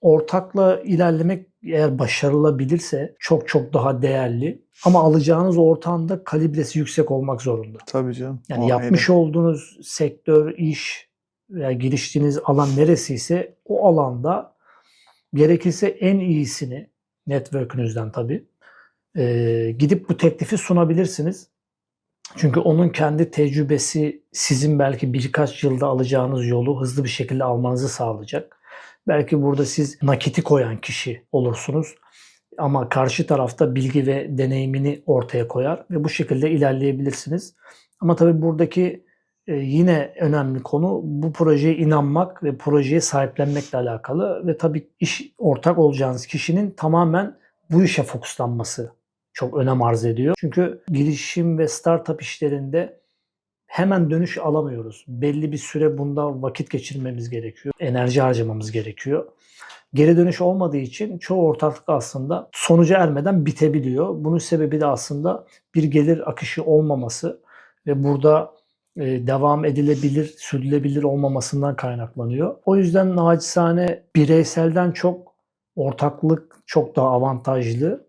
ortakla ilerlemek eğer başarılabilirse çok çok daha değerli. Ama alacağınız ortağın kalibresi yüksek olmak zorunda. Tabii canım. Yani O yapmış olduğunuz sektör, iş veya giriştiğiniz alan neresiyse o alanda gerekirse en iyisini network'ünüzden tabii e, gidip bu teklifi sunabilirsiniz. Çünkü onun kendi tecrübesi sizin belki birkaç yılda alacağınız yolu hızlı bir şekilde almanızı sağlayacak. Belki burada siz nakiti koyan kişi olursunuz ama karşı tarafta bilgi ve deneyimini ortaya koyar ve bu şekilde ilerleyebilirsiniz. Ama tabii buradaki e, yine önemli konu bu projeye inanmak ve projeye sahiplenmekle alakalı ve tabii iş ortak olacağınız kişinin tamamen bu işe fokuslanması çok önem arz ediyor. Çünkü girişim ve startup işlerinde hemen dönüş alamıyoruz. Belli bir süre bunda vakit geçirmemiz gerekiyor. Enerji harcamamız gerekiyor. Geri dönüş olmadığı için çoğu ortaklık aslında sonuca ermeden bitebiliyor. Bunun sebebi de aslında bir gelir akışı olmaması ve burada e, devam edilebilir, sürdürülebilir olmamasından kaynaklanıyor. O yüzden naçizane bireyselden çok ortaklık çok daha avantajlı